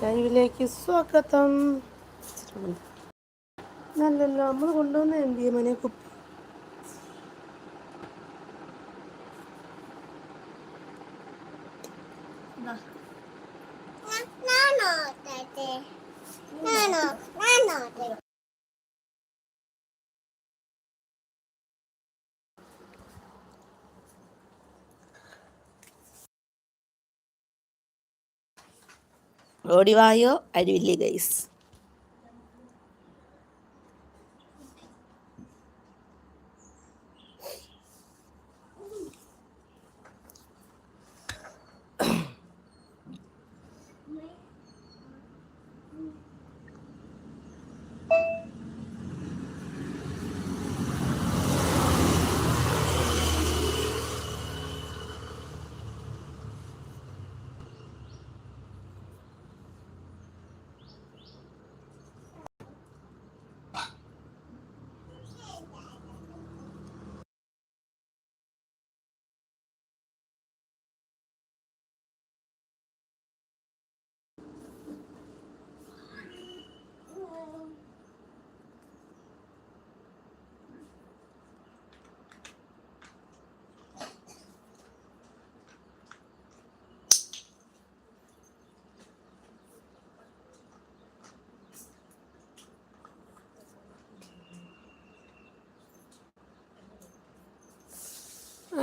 ലൈവിലേക്ക് സ്വാഗതം. നല്ലല്ലോ നമ്മൾ കൊണ്ടുവന്ന എം ബി എമ്മിനെ കുപ്പി ഓടിവായോ അരുവില്ലേ ഗൈസ്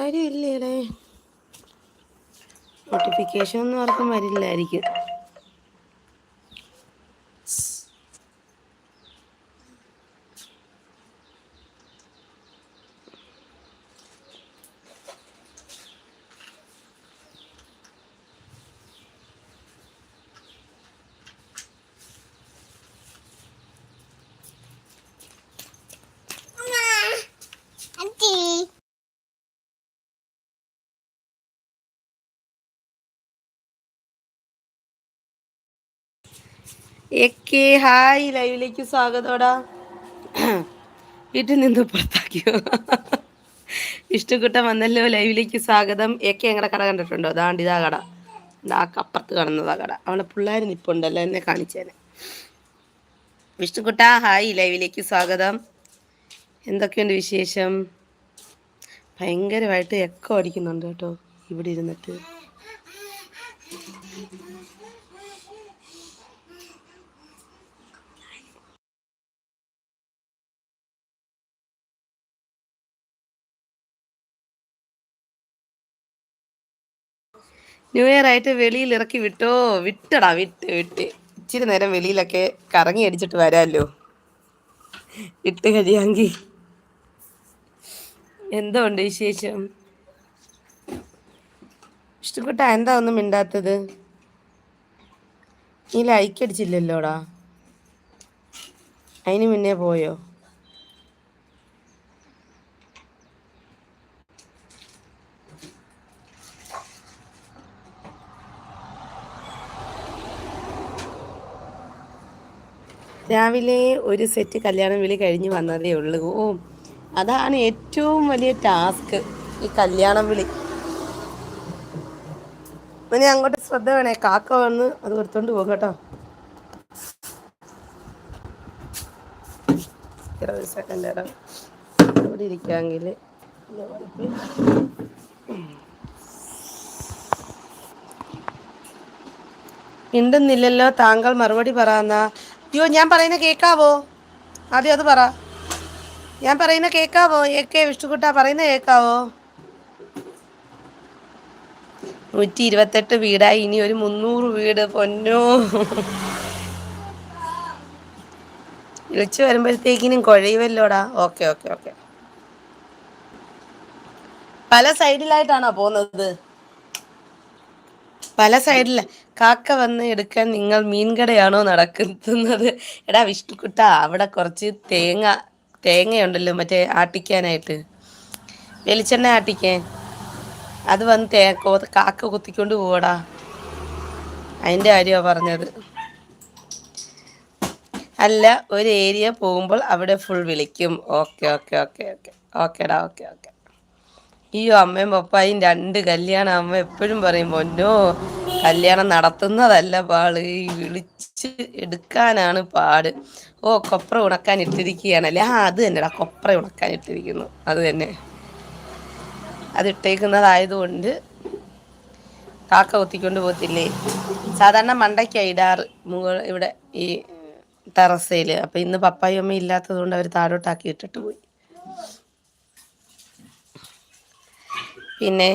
ആരും ഇല്ലേടേ നോട്ടിഫിക്കേഷൻ ഒന്നും ആർക്കും വരില്ലായിരിക്കും. എക്കെ ഹായ് ലൈവിലേക്ക് സ്വാഗതോടാ. വീട്ടിൽ നിന്ന് പുറത്താക്കിയോ? ഇഷ്ടക്കുട്ട വന്നല്ലോ ലൈവിലേക്ക് സ്വാഗതം. എക്കെ ഞങ്ങളുടെ കട കണ്ടിട്ടുണ്ടോ? അതാണ്ട് ഇതാ കട. ആ അപ്പുറത്ത് കാണുന്നതാ കട. അവളെ പിള്ളേർ നിപ്പുണ്ടല്ലോ എന്നെ കാണിച്ചേനെ. വിഷ്ണുക്കുട്ട ഹായ് ലൈവിലേക്ക് സ്വാഗതം. എന്തൊക്കെയുണ്ട് വിശേഷം? ഭയങ്കരമായിട്ട് എക്കോ അടിക്കുന്നുണ്ട് കേട്ടോ ഇവിടെ ഇരുന്നിട്ട്. ന്യൂ ഇയർ ആയിട്ട് വെളിയിൽ ഇറക്കി വിട്ടോ? വിട്ടടാ വിട്ട് വിട്ട്. ഇച്ചിരി നേരം വെളിയിലൊക്കെ കറങ്ങി അടിച്ചിട്ട് വരാമല്ലോ ഇട്ട് കഴിയാങ്കി. എന്തോ ഉണ്ട് വിശേഷം? ഇഷ്ടപ്പെട്ട എന്താ ഒന്നും മിണ്ടാത്തത്? നീ ലൈക്ക് അടിച്ചില്ലല്ലോടാ? അതിന് മുന്നേ പോയോ? രാവിലെ ഒരു സെറ്റ് കല്യാണം വിളി കഴിഞ്ഞ് വന്നതേ ഉള്ളൂ. ഓ അതാണ് ഏറ്റവും വലിയ ടാസ്ക് ഈ കല്യാണം വിളി. ഞാൻ അങ്ങോട്ട് ശ്രദ്ധ വേണേ. കാക്ക വന്ന് അത് കൊടുത്തോണ്ട് പോകും കേട്ടോ. ഇരിക്കാമെങ്കിൽ ഉണ്ടെന്നില്ലല്ലോ താങ്കൾ മറുപടി പറയാന്ന അയ്യോ ഞാൻ പറയുന്ന കേക്കാവോ? ആദ്യം അത് പറ. ഞാൻ പറയുന്ന കേൾക്കാവോ കെ വിഷ്ണുക്കുട്ട പറയുന്ന കേക്കാവോ? നൂറ്റി ഇരുപത്തെട്ട് വീടായി. ഇനി ഒരു മുന്നൂറ് വീട്. പൊന്നോ. വിളിച്ചു വരുമ്പോഴത്തേക്കിനും കുഴയുമല്ലോടാ ഓക്കെ ഓക്കെ ഓക്കെ. പല സൈഡിലായിട്ടാണോ പോകുന്നത്? പല സൈഡിൽ കാക്ക വന്ന് എടുക്കാൻ നിങ്ങൾ മീൻകടയാണോ നടക്കുന്നത്? എടാ വിഷ്ണുക്കുട്ട അവിടെ കുറച്ച് തേങ്ങ തേങ്ങയുണ്ടല്ലോ മറ്റേ ആട്ടിക്കാനായിട്ട്. വെളിച്ചെണ്ണ ആട്ടിക്കേ. അത് വന്ന് തേ കാക്ക കുത്തിക്കൊണ്ട് പോടാ അതിന്റെ കാര്യമാണ് പറഞ്ഞത്. അല്ല ഒരു ഏരിയ പോകുമ്പോൾ അവിടെ ഫുൾ വിളിക്കും. Okay okay okay okay. ഓക്കേടാ ഓക്കെ ഓക്കെ. അയ്യോ അമ്മയും പപ്പായും രണ്ട് കല്യാണം. അമ്മ എപ്പോഴും പറയും പൊന്നോ കല്യാണം നടത്തുന്നതല്ല പാൾ ഈ വിളിച്ച് എടുക്കാനാണ് പാട്. ഓ കൊപ്ര ഉണക്കാൻ ഇട്ടിരിക്കുകയാണല്ലേ? ആ അത് തന്നെടാ. കൊപ്ര ഉണക്കാൻ ഇട്ടിരിക്കുന്നു. അത് തന്നെ. അത് ഇട്ടേക്കുന്നതായതുകൊണ്ട് കാക്ക കുത്തിക്കൊണ്ട് പോകത്തില്ലേ? സാധാരണ മണ്ടയ്ക്കാണ് ഇടാറ് മുകൾ ഇവിടെ ഈ ടെറസയിൽ അപ്പം ഇന്ന് പപ്പായും അമ്മയും ഇല്ലാത്തത് കൊണ്ട് അവർ താഴോട്ടാക്കി ഇട്ടിട്ട് പോയി. പിന്നെ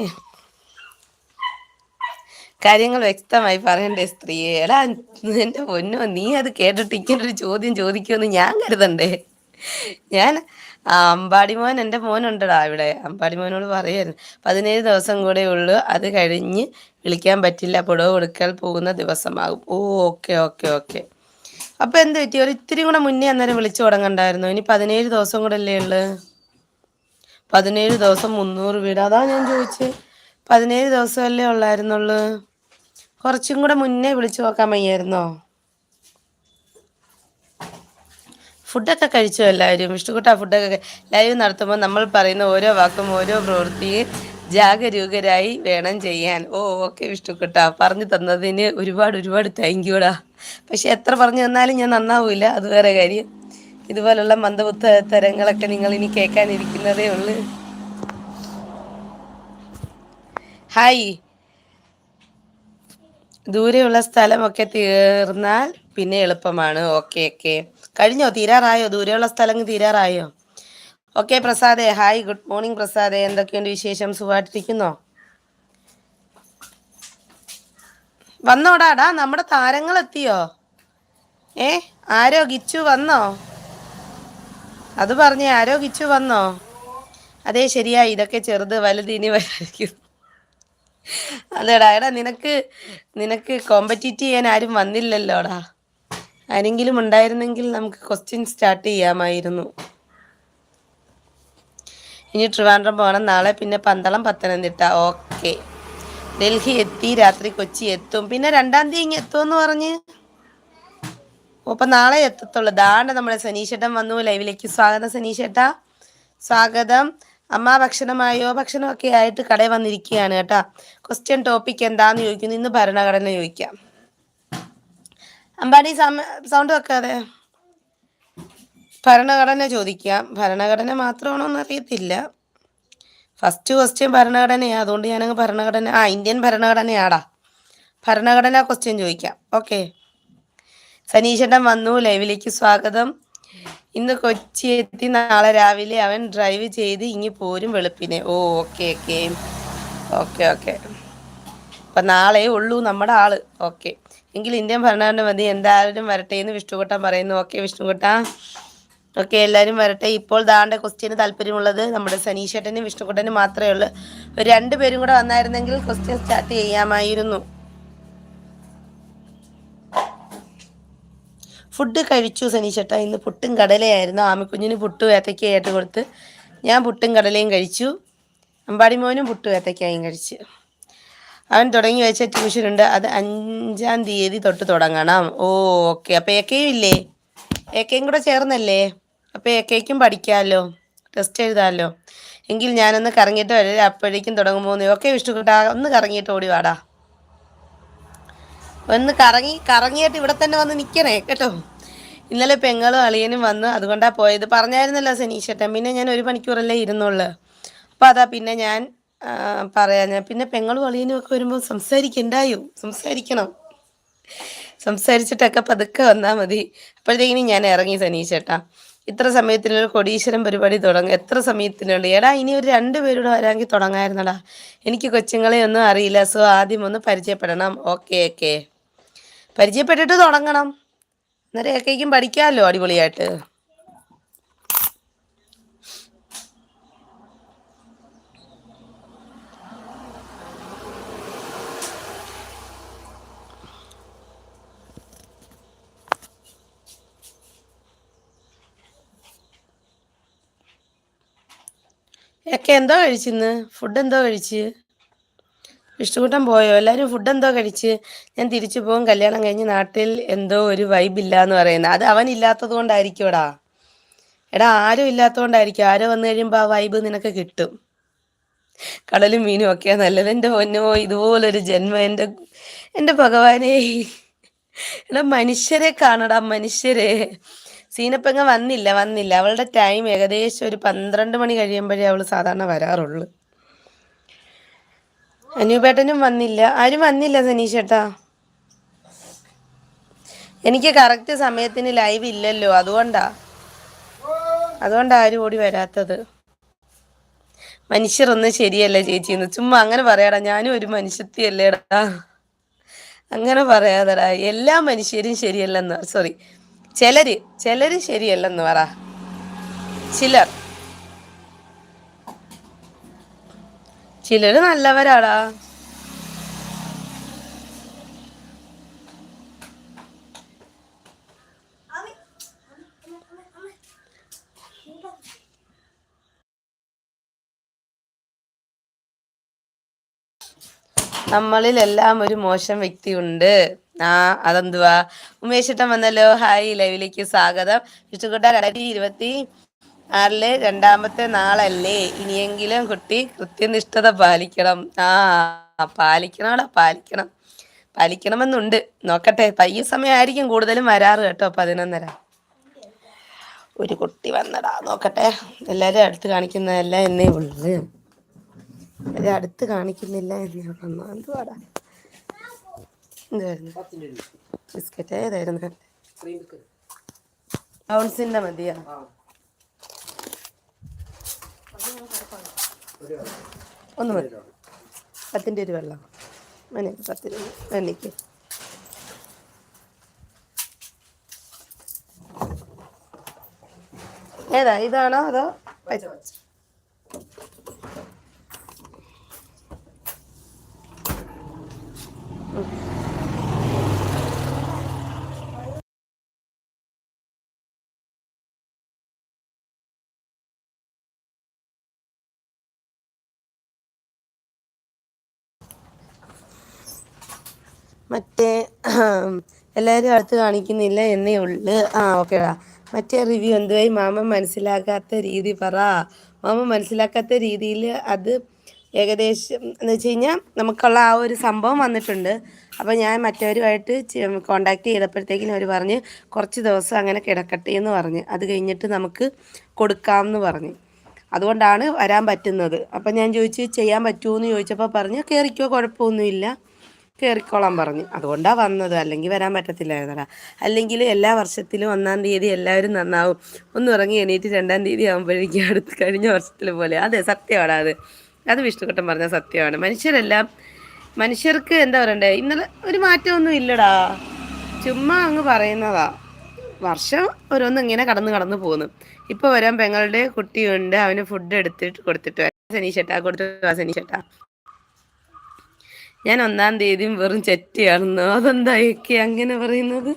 കാര്യങ്ങൾ വ്യക്തമായി പറയണ്ടേ സ്ത്രീയെ. എടാ എന്റെ പൊന്നോ നീ അത് കേട്ടിട്ട് ഇങ്ങനെ ഒരു ചോദ്യം ചോദിക്കുമെന്ന് ഞാൻ കരുതണ്ടേ. ഞാൻ ആ അമ്പാടി മോൻ എന്റെ മോനുണ്ടടാ ഇവിടെ. അമ്പാടി മോനോട് പറയായിരുന്നു പതിനേഴ് ദിവസം കൂടെ ഉള്ളൂ അത് കഴിഞ്ഞ് വിളിക്കാൻ പറ്റില്ല പുടവ് കൊടുക്കാൻ പോകുന്ന ദിവസമാകും. ഓ ഓക്കെ ഓക്കെ ഓക്കെ. അപ്പോൾ എന്ത് പറ്റി? ഒരു ഇത്തിരി കൂടെ മുന്നേ അന്നേരം വിളിച്ചു തുടങ്ങണ്ടായിരുന്നു? ഇനി പതിനേഴ് ദിവസം കൂടെ അല്ലേ ഉള്ളു? പതിനേഴ് ദിവസം മുന്നൂറ് വീട്. അതാ ഞാൻ ചോദിച്ചത് പതിനേഴ് ദിവസമല്ലേ ഉള്ളായിരുന്നുള്ളു? കുറച്ചും കൂടെ മുന്നേ വിളിച്ചു നോക്കാൻ വയ്യായിരുന്നോ? ഫുഡൊക്കെ കഴിച്ചു എല്ലാവരും? ഇഷ്ടക്കൂട്ടാ ഫുഡൊക്കെ ലൈവ് നടത്തുമ്പോൾ നമ്മൾ പറയുന്ന ഓരോ വാക്കും ഓരോ പ്രവൃത്തിയും ജാഗരൂകരായി വേണം ചെയ്യാൻ. ഓ ഓക്കെ വിഷ്ണുക്കുട്ട പറഞ്ഞു തന്നതിന് ഒരുപാട് ഒരുപാട് താങ്ക് യുടാ പക്ഷെ എത്ര പറഞ്ഞു തന്നാലും ഞാൻ നന്നാവൂല. അത് വേറെ കാര്യം. ഇതുപോലുള്ള മന്ദബുദ്ധ തരങ്ങളൊക്കെ നിങ്ങൾ ഇനി കേൾക്കാനിരിക്കുന്നതേ ഉള്ളൂ. ഹായ്. ദൂരെയുള്ള സ്ഥലമൊക്കെ തീർന്നാൽ പിന്നെ എളുപ്പമാണ്. Okay okay. കഴിഞ്ഞോ? തീരാറായോ? ദൂരെയുള്ള സ്ഥലങ്ങൾ തീരാറായോ? ഓക്കെ പ്രസാദേ. ഹായ്. ഗുഡ് മോർണിംഗ് പ്രസാദേ. എന്തൊക്കെയുണ്ട് വിശേഷം? സുഖമായിട്ടിരിക്കുന്നോ? വന്നോടാടാ നമ്മുടെ താരങ്ങൾ എത്തിയോ ഏ ആരോ ഗിച്ചു വന്നോ? അത് പറഞ്ഞേ ആരോ കിച്ചു വന്നോ? അതെ ശരിയാ ഇതൊക്കെ ചെറുത് വലുത് ഇനി വരായിരിക്കും. അതെടാ എടാ നിനക്ക് നിനക്ക് കോമ്പറ്റീറ്റ് ചെയ്യാൻ ആരും വന്നില്ലല്ലോടാ. ആരെങ്കിലും ഉണ്ടായിരുന്നെങ്കിൽ നമുക്ക് ക്വസ്റ്റ്യൻ സ്റ്റാർട്ട് ചെയ്യാമായിരുന്നു. ഇനി ട്രിവാൻഡ്രം പോകണം നാളെ പിന്നെ പന്തളം പത്തനംതിട്ട. ഓക്കെ ഡൽഹി എത്തി രാത്രി കൊച്ചി എത്തും. പിന്നെ രണ്ടാം തീയതി ഇങ്ങ് എത്തുമെന്ന് പറഞ്ഞ്. അപ്പൊ നാളെ എത്തത്തുള്ളൂ. ദാണ്ട് നമ്മുടെ സനീഷേട്ടൻ വന്നു. ലൈവിലേക്ക് സ്വാഗതം സനീഷേട്ട. സ്വാഗതം. അമ്മ ഭക്ഷണമായോ? ഭക്ഷണമൊക്കെ ആയിട്ട് കടയിൽ വന്നിരിക്കുകയാണ് കേട്ടാ. ക്വസ്റ്റ്യൻ ടോപ്പിക് എന്താന്ന് ചോദിക്കുന്നു. ഇന്ന് ഭരണഘടന ചോദിക്കാം. അമ്പാടി സൗണ്ട് വെക്കാതെ. ഭരണഘടന ചോദിക്കാം. ഭരണഘടന മാത്രമാണോ എന്നറിയത്തില്ല. ഫസ്റ്റ് ക്വസ്റ്റ്യൻ ഭരണഘടനയാണ് അതുകൊണ്ട് ഞാനങ്ങ് ഭരണഘടന ആ ഇന്ത്യൻ ഭരണഘടനയാടാ. ഭരണഘടന ക്വസ്റ്റ്യൻ ചോദിക്കാം. ഓക്കെ സനീഷേട്ടൻ വന്നു ലൈവിലേക്ക് സ്വാഗതം. ഇന്ന് കൊച്ചി എത്തി. നാളെ രാവിലെ അവൻ ഡ്രൈവ് ചെയ്ത് ഇങ്ങി പോരും വെളുപ്പിനെ. ഓ ഓക്കെ ഓക്കെ ഓക്കെ ഓക്കെ അപ്പം നാളെ ഉള്ളൂ നമ്മുടെ ആൾ. ഓക്കെ എങ്കിൽ ഇന്ത്യൻ ഭരണഘടന മതി. എന്തായാലും വരട്ടെ എന്ന് വിഷ്ണുകുട്ടൻ പറയുന്നു. ഓക്കെ വിഷ്ണുകുട്ട. ഓക്കെ എല്ലാവരും വരട്ടെ. ഇപ്പോൾ ദാണ്ട ക്വസ്റ്റ്യന് താല്പര്യമുള്ളത് നമ്മുടെ സനീഷേട്ടനും വിഷ്ണുകുട്ടനും മാത്രമേ ഉള്ളൂ. രണ്ടുപേരും കൂടെ വന്നായിരുന്നെങ്കിൽ ക്വസ്റ്റ്യൻ സ്റ്റാർട്ട് ചെയ്യാമായിരുന്നു. ഫുഡ് കഴിച്ചു സനീഷേട്ട. ഇന്ന് പുട്ടും കടലയായിരുന്നു. ആമിക്കുഞ്ഞിന് പുട്ട് ഏത്തക്കയായിട്ട് കൊടുത്ത്. ഞാൻ പുട്ടും കടലയും കഴിച്ചു. അമ്പാടി മോനും പുട്ടും ഏത്തക്കയും കഴിച്ചു. അവൻ തുടങ്ങി വെച്ച ട്യൂഷനുണ്ട്. അത് അഞ്ചാം തീയതി തൊട്ട് തുടങ്ങണം. ഓ ഓക്കെ. അപ്പം ഏക്കയും ഇല്ലേ? ഏക്കയും കൂടെ ചേർന്നല്ലേ? അപ്പം ഏക്കയ്ക്കും പഠിക്കാമല്ലോ ടെസ്റ്റ് എഴുതാമല്ലോ എങ്കിൽ ഞാനൊന്ന് കറങ്ങിയിട്ട് വരെ. അപ്പോഴേക്കും തുടങ്ങുമ്പോൾ ഓക്കെ വിഷ്ണുക്കുട്ട ഒന്ന് കറങ്ങിയിട്ട് ഓടി വാടാ. ഒന്ന് കറങ്ങി കറങ്ങിയിട്ട് ഇവിടെ തന്നെ വന്ന് നിൽക്കണേ കേട്ടോ. ഇന്നലെ പെങ്ങളും അളിയനും വന്ന് അതുകൊണ്ടാണ് പോയത്. പറഞ്ഞായിരുന്നല്ലോ സനീഷേട്ടൻ പിന്നെ ഞാൻ ഒരു മണിക്കൂറല്ലേ ഇരുന്നുള്ളു. അപ്പോൾ അതാ പിന്നെ ഞാൻ പറയാം ഞാൻ പിന്നെ പെങ്ങളും അളിയനും ഒക്കെ വരുമ്പോൾ സംസാരിക്കണ്ടായോ? സംസാരിക്കണം. സംസാരിച്ചിട്ടൊക്കെ പതുക്കെ വന്നാൽ മതി. അപ്പോഴത്തേക്കിനും ഞാൻ ഇറങ്ങി സനീഷേട്ടാ ഇത്ര സമയത്തിനൊരു കൊടീശ്വരം പരിപാടി തുടങ്ങും. എത്ര സമയത്തിനുണ്ട് എടാ ഇനി ഒരു രണ്ട് പേരുടെ വരാമെങ്കിൽ തുടങ്ങായിരുന്നടാ. എനിക്ക് കൊച്ചുങ്ങളെ ഒന്നും അറിയില്ല. സോ ആദ്യം ഒന്ന് പരിചയപ്പെടണം. Okay okay. പരിചയപ്പെട്ടിട്ട് തുടങ്ങണം. അന്നേരം ഏക്കേക്കും പഠിക്കാമല്ലോ അടിപൊളിയായിട്ട്. ഒക്കെ എന്തോ കഴിച്ചിന്ന്? ഫുഡ് എന്തോ കഴിച്ച്? വിഷ്ണുകൂട്ടം പോയോ? എല്ലാവരും ഫുഡ് എന്തോ കഴിച്ച് ഞാൻ തിരിച്ചു പോകും. കല്യാണം കഴിഞ്ഞ് നാട്ടിൽ എന്തോ ഒരു വൈബ് ഇല്ല എന്ന് പറയുന്നത് അത് അവൻ ഇല്ലാത്തത് കൊണ്ടായിരിക്കുമടാ എടാ ആരും ഇല്ലാത്തതുകൊണ്ടായിരിക്കും ആരോ വന്നു കഴിയുമ്പോൾ ആ വൈബ് നിനക്ക് കിട്ടും. കടലും മീനും ഒക്കെ നല്ലത്. എന്റെ പൊന്നോ ഇതുപോലൊരു ജന്മം. എന്റെ എന്റെ ഭഗവാനെ. എടാ മനുഷ്യരെ കാണടാ മനുഷ്യരെ. സീനപ്പങ്ങ വന്നില്ല വന്നില്ല. അവളുടെ ടൈം ഏകദേശം ഒരു പന്ത്രണ്ട് മണി കഴിയുമ്പോഴേ അവൾ സാധാരണ വരാറുള്ളൂ. അനുപേട്ടനും വന്നില്ല. ആരും വന്നില്ല സനീഷേട്ടാ എനിക്ക് കറക്റ്റ് സമയത്തിന് ലൈവ് ഇല്ലല്ലോ അതുകൊണ്ടാ. അതുകൊണ്ടാ ആരും ഓടി വരാത്തത്. മനുഷ്യരൊന്നും ശരിയല്ല ചേച്ചി എന്ന്. ചുമ്മാ അങ്ങനെ പറയാടാ ഞാനും ഒരു മനുഷ്യത്തിയല്ലേടാ. അങ്ങനെ പറയാതടാ. എല്ലാ മനുഷ്യരും ശരിയല്ലെന്ന് സോറി ചിലര് ചിലര് ശരിയല്ലെന്ന് പറ. ചിലർ. ചിലര് നല്ലവരാടാ. നമ്മളിലെല്ലാം ഒരു മോശം വ്യക്തിയുണ്ട്. ആ അതെന്തുവാ? ഉമേഷ് ഇട്ടം വന്നല്ലോ. ഹായ് ലൈവിലേക്ക് സ്വാഗതം. വിഷ്ണുക്കുട്ട രണ്ടായിരത്തി ഇരുപത്തി ആറിലെ രണ്ടാമത്തെ നാളല്ലേ? ഇനിയെങ്കിലും കുട്ടി കൃത്യനിഷ്ഠത പാലിക്കണം. ആ പാലിക്കണോടാ പാലിക്കണം. പാലിക്കണമെന്നുണ്ട്. നോക്കട്ടെ പയ്യ സമയമായിരിക്കും കൂടുതലും വരാറ് കേട്ടോ പതിനൊന്നര. ഒരു കുട്ടി വന്നടാ നോക്കട്ടെ. എല്ലാരും അടുത്ത് കാണിക്കുന്നതല്ല എന്നേ ഉള്ളത് ഇത് അടുത്ത് കാണിക്കുന്നില്ല എന്ന് പറഞ്ഞു എന്തുവാടാ? എന്തായിരുന്നു? ബിസ്ക്കറ്റ് ഏതായിരുന്നു? മതിയാ? ഒന്ന് മതി. പത്തിന്റെ ഒരു വെള്ളം. മനെ പത്ത് എനിക്ക് ഏതാ? ഇതാണോ അതോ പൈസ മറ്റേ എല്ലാവരും അടുത്ത് കാണിക്കുന്നില്ല എന്നേ ഉള്ളു. ആ ഓക്കേടാ മറ്റേ റിവ്യൂ എന്തുവായി? മാമ മനസ്സിലാക്കാത്ത രീതി പറ. മാമ മനസ്സിലാക്കാത്ത രീതിയിൽ അത് ഏകദേശം എന്ന് വെച്ച് കഴിഞ്ഞാൽ നമുക്കുള്ള ആ ഒരു സംഭവം വന്നിട്ടുണ്ട്. അപ്പോൾ ഞാൻ മറ്റവരുമായിട്ട് കോണ്ടാക്ട് ചെയ്തപ്പോഴത്തേക്കിനും അവർ പറഞ്ഞ് കുറച്ച് ദിവസം അങ്ങനെ കിടക്കട്ടെ എന്ന് പറഞ്ഞ്. അത് കഴിഞ്ഞിട്ട് നമുക്ക് കൊടുക്കാം എന്ന് പറഞ്ഞ്. അതുകൊണ്ടാണ് വരാൻ പറ്റുന്നത്. അപ്പം ഞാൻ ചോദിച്ച് ചെയ്യാൻ പറ്റുമോ എന്ന് ചോദിച്ചപ്പോൾ പറഞ്ഞ് കയറിക്കോ കുഴപ്പമൊന്നുമില്ല. കയറിക്കോളാൻ പറഞ്ഞു. അതുകൊണ്ടാണ് വന്നത്. അല്ലെങ്കിൽ വരാൻ പറ്റത്തില്ലായിരുന്നടാ. അല്ലെങ്കിൽ എല്ലാ വർഷത്തിലും ഒന്നാം തീയതി എല്ലാവരും നന്നാവും. ഒന്ന് ഇറങ്ങി എണീറ്റ് രണ്ടാം തീയതി ആകുമ്പോഴേക്കും അടുത്ത് കഴിഞ്ഞ വർഷത്തിൽ പോലെ. അതെ സത്യമാണ് അത്. അത് വിഷ്ണുഘട്ടം പറഞ്ഞ സത്യമാണ്. മനുഷ്യരെല്ലാം മനുഷ്യർക്ക് എന്താ പറയണ്ടേ? ഇന്നലെ ഒരു മാറ്റമൊന്നും ഇല്ലടാ. ചുമ്മാ അങ്ങ് പറയുന്നതാ. വർഷം ഓരോന്നും ഇങ്ങനെ കടന്ന് കടന്ന് പോകുന്നു. ഇപ്പൊ വരാൻ പെങ്ങളുടെ കുട്ടിയുണ്ട്. അവന് ഫുഡ് എടുത്തിട്ട് കൊടുത്തിട്ട് സനീഷേട്ടാ കൊടുത്തിട്ട് സനീഷേട്ടാ ഞാൻ ഒന്നാം തീയതിയും വെറും ചെറ്റയാണെന്നോ? അതെന്തായൊക്കെ അങ്ങനെ പറയുന്നത്?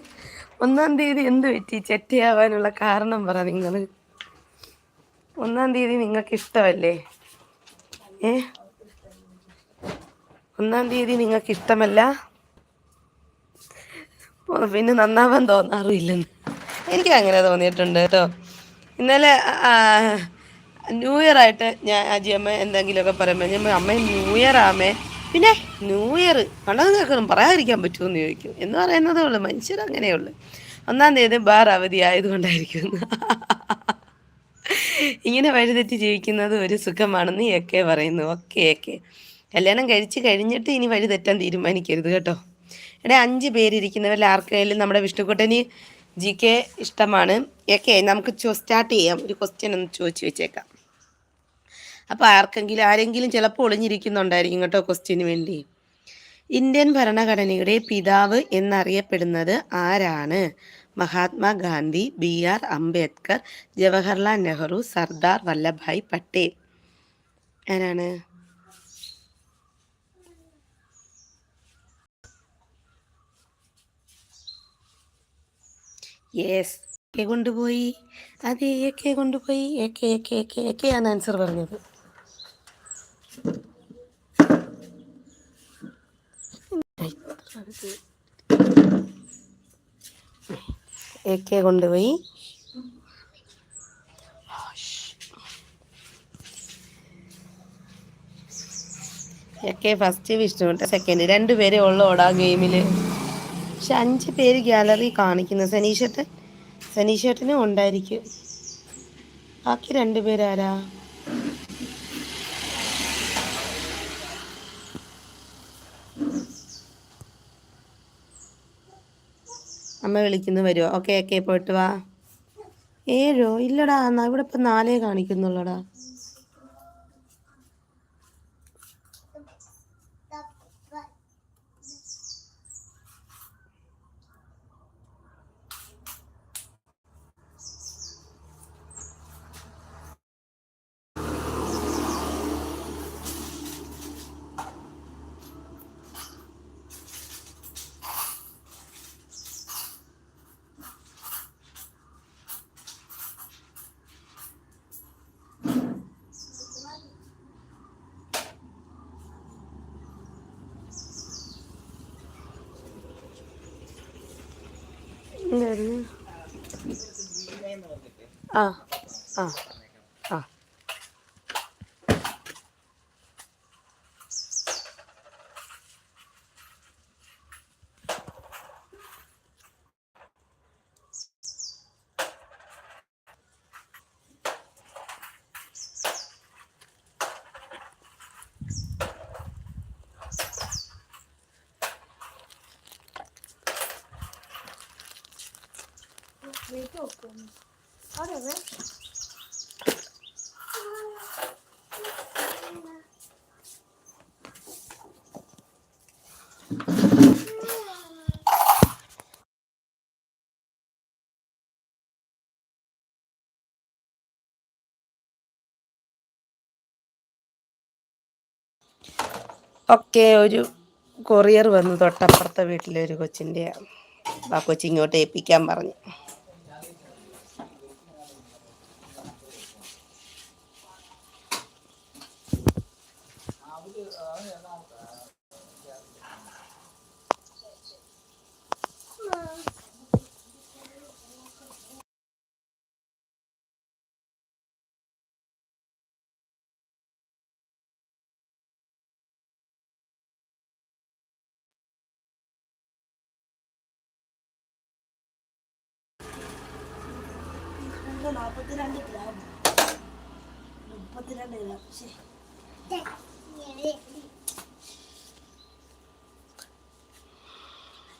ഒന്നാം തീയതി എന്ത് പറ്റി? ചെറ്റിയാവാനുള്ള കാരണം പറ നിങ്ങൾ ഒന്നാം തീയതി നിങ്ങൾക്ക് ഇഷ്ടമല്ലേ? ഏ? ഒന്നാം തീയതി നിങ്ങൾക്ക് ഇഷ്ടമല്ല? പിന്നെ നന്നാവാൻ തോന്നാറില്ലെന്ന് എനിക്ക് അങ്ങനെ തോന്നിയിട്ടുണ്ട് കേട്ടോ. ഇന്നലെ ന്യൂ ഇയർ ആയിട്ട് ഞാൻ അജിയമ്മ എന്തെങ്കിലുമൊക്കെ പറയുമ്പോൾ അമ്മ ന്യൂ ഇയർ ആമേ പിന്നെ ന്യൂ ഇയർ കേൾക്കണം പറയാതിരിക്കാൻ പറ്റുമെന്ന് ചോദിക്കും. എന്ന് പറയുന്നതേ ഉള്ളൂ മനുഷ്യർ അങ്ങനെയുള്ളു. ഒന്നാം തീയതി ബാർ അവധി ആയതുകൊണ്ടായിരിക്കും. ഇങ്ങനെ വഴിതെറ്റി ജീവിക്കുന്നത് ഒരു സുഖമാണെന്ന് ഒക്കെ പറയുന്നു. ഓക്കെ ഒക്കെ. കല്യാണം കഴിച്ച് കഴിഞ്ഞിട്ട് ഇനി വഴി തെറ്റാൻ തീരുമാനിക്കരുത് കേട്ടോ. ഇവിടെ അഞ്ച് പേരിരിക്കുന്നവരിൽ ആർക്കെങ്കിലും നമ്മുടെ വിഷ്ണുക്കുട്ടനി ജി കെ ഇഷ്ടമാണ്. ഒക്കെ നമുക്ക് സ്റ്റാർട്ട് ചെയ്യാം. ഒരു ക്വസ്റ്റ്യൻ ഒന്ന് ചോദിച്ചു വെച്ചേക്കാം. അപ്പോൾ ആർക്കെങ്കിലും ആരെങ്കിലും ചിലപ്പോൾ ഒളിഞ്ഞിരിക്കുന്നുണ്ടായിരിക്കും കേട്ടോ ക്വസ്റ്റ്യന് വേണ്ടി ഇന്ത്യൻ ഭരണഘടനയുടെ പിതാവ് എന്നറിയപ്പെടുന്നത് ആരാണ് മഹാത്മാഗാന്ധി ബി ആർ അംബേദ്കർ ജവഹർലാൽ നെഹ്റു സർദാർ വല്ലഭായ് പട്ടേൽ ആരാണ് യെസ് കൊണ്ടുപോയി അതെ കൊണ്ടുപോയി ആണ് ആൻസർ പറഞ്ഞത് എക്കെ കൊണ്ടുപോയി. ഒക്കെ ഫസ്റ്റ് വിഷ്ണുട്ട സെക്കൻഡ് രണ്ടുപേരെ ഉള്ളോടാ ഗെയിമിൽ പക്ഷെ അഞ്ച് പേര് ഗാലറി കാണിക്കുന്നു. സനീഷേട്ടൻ സനീഷേട്ടനും ഉണ്ടായിരിക്കും. ബാക്കി രണ്ടുപേരാരാ അമ്മ വിളിക്കുന്നു വരുമോ ഓക്കെ ഓക്കെ പോയിട്ട് വാ. ഏഴോ? ഇല്ലടാ ഇവിടെ ഇപ്പം നാലേ കാണിക്കുന്നുള്ളടാ. എന്തായിരുന്നു ആ ആ. ഒക്കെ ഒരു കൊറിയർ വന്നു തൊട്ടപ്പുറത്തെ വീട്ടിലെ ഒരു കൊച്ചിന്റെ ആ കൊച്ചിങ്ങോട്ട് ഏൽപ്പിക്കാൻ പറഞ്ഞു. ముప్పై నాపత్తి రెండు గ్రాము ముప్పై రెండు గ్రాము